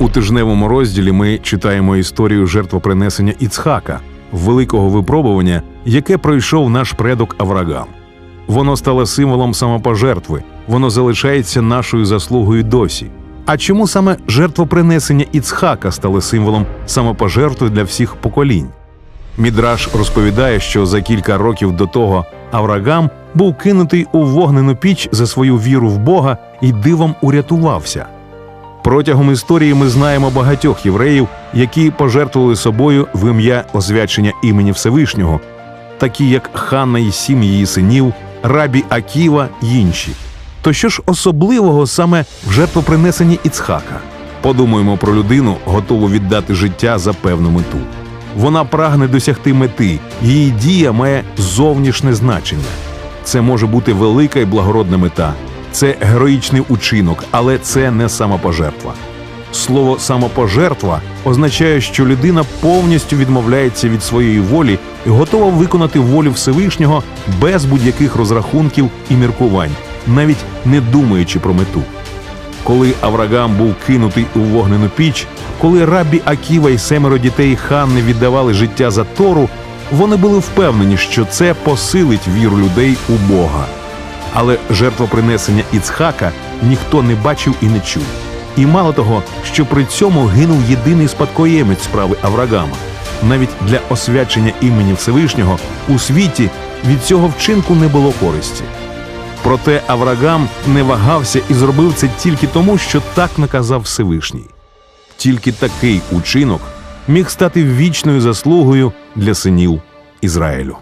У тижневому розділі ми читаємо історію жертвопринесення Іцхака, великого випробування, яке пройшов наш предок Аврагам. Воно стало символом самопожертви, воно залишається нашою заслугою досі. А чому саме жертвопринесення Іцхака стало символом самопожертви для всіх поколінь? Мідраш розповідає, що за кілька років до того Аврагам був кинутий у вогнену піч за свою віру в Бога і дивом урятувався. Протягом історії ми знаємо багатьох євреїв, які пожертвували собою в ім'я освячення імені Всевишнього, такі як Ханна і сім її синів, рабі Аківа й інші. То що ж особливого саме в жертвопринесенні Іцхака? Подумаємо про людину, готову віддати життя за певну мету. Вона прагне досягти мети, її дія має зовнішнє значення. Це може бути велика і благородна мета, це героїчний учинок, але це не самопожертва. Слово самопожертва означає, що людина повністю відмовляється від своєї волі і готова виконати волю Всевишнього без будь-яких розрахунків і міркувань, навіть не думаючи про мету. Коли Аврагам був кинутий у вогнену піч, коли рабі Аківа і семеро дітей Ханни віддавали життя за Тору, вони були впевнені, що це посилить віру людей у Бога. Але жертвопринесення Іцхака ніхто не бачив і не чув. І мало того, що при цьому гинув єдиний спадкоємець справи Аврагама. Навіть для освячення імені Всевишнього у світі від цього вчинку не було користі. Проте Аврагам не вагався і зробив це тільки тому, що так наказав Всевишній. Тільки такий учинок міг стати вічною заслугою для синів Ізраїлю.